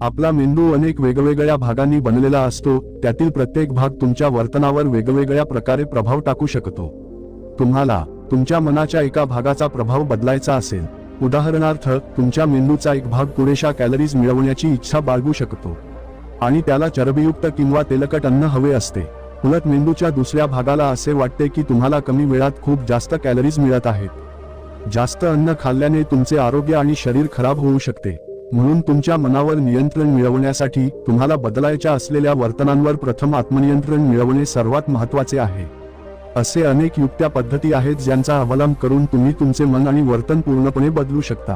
आपला मेंदू अनेक वेगवेगळ्या भागांनी बनलेला असतो त्यातील प्रत्येक भाग तुमच्या वर्तनावर वेगवेगळ्या प्रकारे प्रभाव टाकू शकतो. तुम्हाला तुमच्या मनाच्या एका भागाचा प्रभाव बदलायचा असेल. उदाहरणार्थ तुमच्या मेंदूचा एक भाग पुरेशा कॅलरीज मिळवण्याची इच्छा बाळगू शकतो. आणि त्याला चरबीयुक्त किंवा तेलकट अन्न हवे असते. उलट मेंदूच्या दुसऱ्या भागाला असे वाटते की तुम्हाला कमी वेळात खूप जास्त कॅलरीज मिळत आहेत. जास्त अन्न खाल्ल्याने तुमचे आरोग्य आणि शरीर खराब होऊ शकते. म्हणून तुमच्या मनावर नियंत्रण मिळवण्यासाठी तुम्हाला बदलायच्या असलेल्या वर्तनांवर प्रथम आत्मनियंत्रण मिळवणे सर्वात महत्त्वाचे आहे. असे अनेक युक्त्या पद्धती आहेत ज्यांचा अवलंब करून तुम्ही तुमचे मन आणि वर्तन पूर्णपणे बदलू शकता.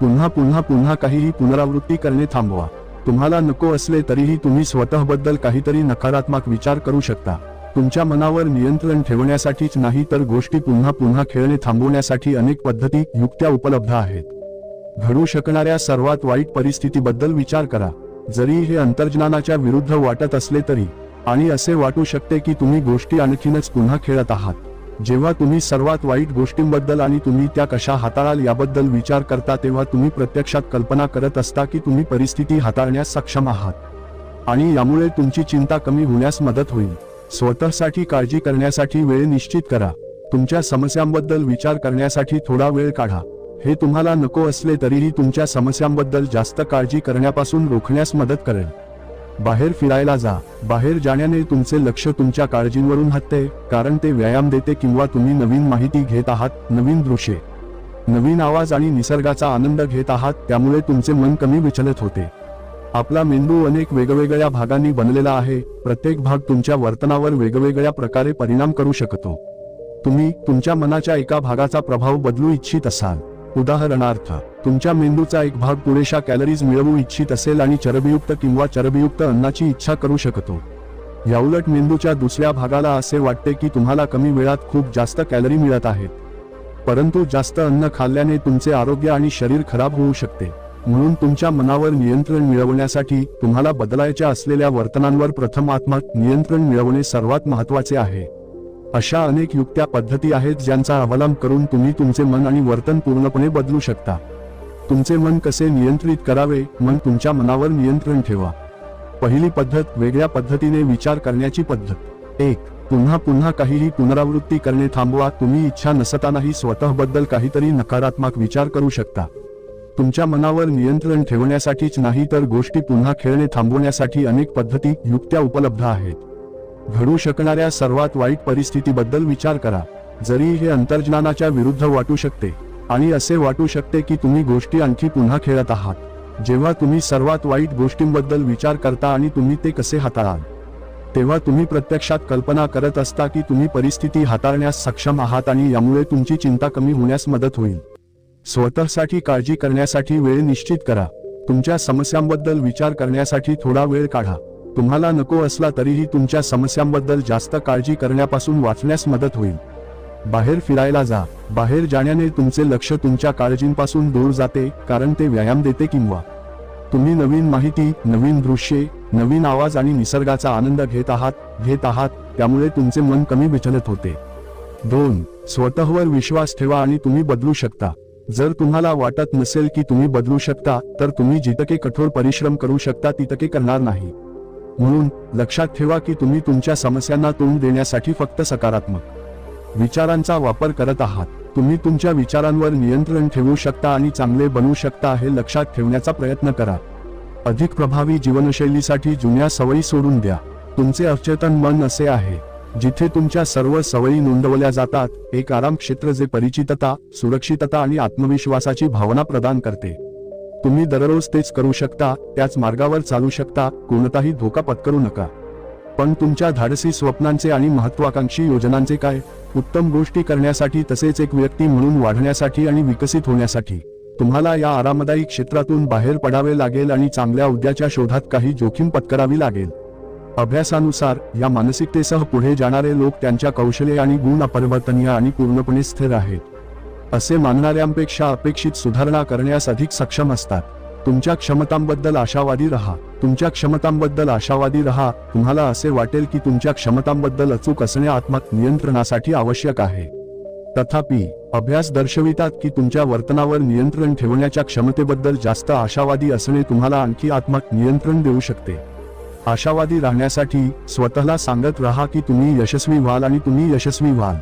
पुन्हा पुन्हा पुन्हा काहीही पुनरावृत्ती करणे थांबवा. तुम्हाला नको असले तरीही तुम्ही स्वतःबद्दल काहीतरी नकारात्मक विचार करू शकता. तुमच्या मनावर नियंत्रण ठेवण्यासाठीच नाही तर गोष्टी पुन्हा पुन्हा खेळणे थांबवण्यासाठी अनेक पद्धती युक्त्या उपलब्ध आहेत. घडू शकणाऱ्या सर्वात वाईट परिस्थितीबद्दल विचार करा. जरी हे अंतर्ज्ञानाच्या विरुद्ध वाटत असले तरी आणि असे वाटू शकते की तुम्ही गोष्टी आणखीनच पुन्हा खेळत आहात. जेव्हा तुम्ही सर्वात वाईट गोष्टींबद्दल आणि तुम्ही त्या कशा हाताळाल याबद्दल विचार करता तेव्हा तुम्ही प्रत्यक्षात कल्पना करत असता की तुम्ही परिस्थिती हाताळण्यास सक्षम आहात. आणि यामुळे तुमची चिंता कमी होण्यास मदत होईल. स्वतःसाठी काळजी करण्यासाठी वेळ निश्चित करा. तुमच्या समस्यांबद्दल विचार करण्यासाठी थोडा वेळ काढा. हे तुम्हाला नको असले तरीही तुमच्या समस्यांबद्दल जास्त काळजी करण्यापासून रोखण्यास मदत करेल. बाहेर फिरायला जा. बाहेर जाण्याने तुमचे लक्ष तुमच्या काळजींवरून हटते कारण ते व्यायाम देते किंवा तुम्ही नवीन माहिती घेत आहात नवीन दृश्ये नवीन आवाज आणि निसर्गाचा आनंद घेत आहात त्यामुळे तुमचे मन कमी विचलित होते. आपला मेंदू अनेक वेगवेगळ्या भागांनी बनलेला आहे प्रत्येक भाग तुमच्या वर्तनावर वेगवेगळ्या प्रकारे परिणाम करू शकतो. तुम्ही तुमच्या मनाच्या एका भागाचा प्रभाव बदलू इच्छित असाल. उदाहरणार्थ तुमच्या मेंदूचा एक भाग पुरेशा कॅलरीज मिळवू इच्छित असेल आणि चरबीयुक्त किंवा चरबीयुक्त अन्नाची इच्छा करू शकतो. याउलट मेंदूच्या दुसऱ्या भागाला असे वाटते की तुम्हाला कमी वेळात खूप जास्त कॅलरी मिळत आहेत. परंतु जास्त अन्न खाल्ल्याने तुमचे आरोग्य आणि शरीर खराब होऊ शकते. म्हणून तुमच्या मनावर नियंत्रण मिळवण्यासाठी तुम्हाला बदलायच्या असलेल्या वर्तनांवर प्रथम आत्मा नियंत्रण मिळवणे सर्वात महत्त्वाचे आहे. अशा अनेक युक्त्या पद्धती आहेत ज्यांचा अवलंब करून तुम्ही तुमचे मन आणि वर्तन पूर्णपणे बदलू शकता. तुमचे मन कसे नियंत्रित करावे मन तुमच्या मनावर नियंत्रण ठेवा. पहिली पद्धत वेगळ्या पद्धतीने विचार करण्याची पद्धत. एक पुन्हा पुन्हा काहीही पुनरावृत्ती करणे थांबवा तुम्ही इच्छा नसतानाही स्वतःबद्दल काहीतरी नकारात्मक विचार करू शकता. तुमच्या मनावर नियंत्रण ठेवण्यासाठीच नाही तर गोष्टी पुन्हा खेळणे थांबवण्यासाठी अनेक पद्धती युक्त्या उपलब्ध आहेत. घडू शकणाऱ्या सर्वात वाईट परिस्थितीबद्दल विचार करा. जरी हे अंतर्ज्ञानाच्या विरुद्ध वाटू शकते आणि असे वाटू शकते की तुम्ही गोष्टी आणखी पुन्हा खेळत आहात. जेव्हा तुम्ही सर्वात वाईट गोष्टींबद्दल विचार करता आणि तुम्ही ते कसे हाताळाल? तेव्हा तुम्ही प्रत्यक्षात कल्पना करत असता की तुम्ही परिस्थिती हाताळण्यास सक्षम आहात आणि यामुळे तुमची चिंता कमी होण्यास मदत होईल. स्वतःसाठी काळजी करण्यासाठी वेळ निश्चित करा. तुमच्या समस्यांबद्दल विचार करण्यासाठी थोडा वेळ काढा. तुम्हाला नको असला तरीही तुमच्या समस्यांबद्दल जास्त काळजी करण्यापासून वाचण्यास मदत होईल. बाहेर फिरायला जा. बाहेर जाण्याने तुमचे लक्ष तुमच्या काळजींपासून दूर जाते कारण ते व्यायाम देते किंवा तुम्ही नवीन माहिती नवीन दृश्ये नवीन आवाज आणि निसर्गाचा आनंद घेत आहात घेत आहात त्यामुळे तुमचे मन कमी विचलित होते. दोन स्वतःवर विश्वास ठेवा आणि तुम्ही बदलू शकता. जर तुम्हाला वाटत नसेल की तुम्ही बदलू शकता तर तुम्ही जितके कठोर परिश्रम करू शकता तितके करणार नाही. म्हणून लक्षात ठेवा की तुम्ही तुमच्या समस्यांना तोंड देण्यासाठी फक्त सकारात्मक विचारांचा वापर करत आहात. तुम्ही तुमच्या विचारांवर नियंत्रण ठेवू शकता आणि चांगले बनवू शकता हे लक्षात ठेवण्याचा प्रयत्न करा. अधिक प्रभावी जीवनशैलीसाठी जुन्या सवयी सोडून द्या. तुमचे अवचेतन मन असे आहे जिथे तुमच्या सर्व सवयी नोंदवल्या जातात. एक आराम क्षेत्र जे परिचितता सुरक्षितता आणि आत्मविश्वासाची भावना प्रदान करते. तुम्ही दररोज तेच करू शकता त्याच मार्गावर चालू शकता कोणताही धोका पत्करू नका. पण तुमच्या धाडसी स्वप्नांचे आणि महत्वाकांक्षी योजनांचे काय? उत्तम गोष्टी करण्यासाठी तसेच एक व्यक्ती म्हणून वाढण्यासाठी आणि विकसित होण्यासाठी. तुम्हाला या आरामदायी क्षेत्रातून बाहेर पडावे लागेल आणि चांगल्या उद्याच्या शोधात काही जोखीम पत्करावी लागेल. अभ्यासानुसार या मानसिकतेसह पुढे जाणारे लोक त्यांच्या कौशल्य आणि गुण अपरिवर्तनीय आणि पूर्णपणे स्थिर आहेत. असे मानणाऱ्यांपेक्षा अपेक्षित सुधारणा करण्यास अधिक सक्षम असतात. तुमच्या क्षमतांबद्दल आशावादी रहा. तुमच्या क्षमतांबद्दल आशावादी रहा. तुम्हाला असे वाटेल की तुमच्या क्षमतांबद्दल अचूक असणे आत्मक नियंत्रणासाठी आवश्यक आहे. तथापि अभ्यास दर्शवितात की तुमच्या वर्तनावर नियंत्रण ठेवण्याच्या क्षमतेबद्दल जास्त आशावादी असणे तुम्हाला आणखी आत्मक नियंत्रण देऊ शकते. आशावादी राहण्यासाठी स्वतःला सांगत राहा की तुम्ही यशस्वी व्हाल आणि तुम्ही यशस्वी व्हाल.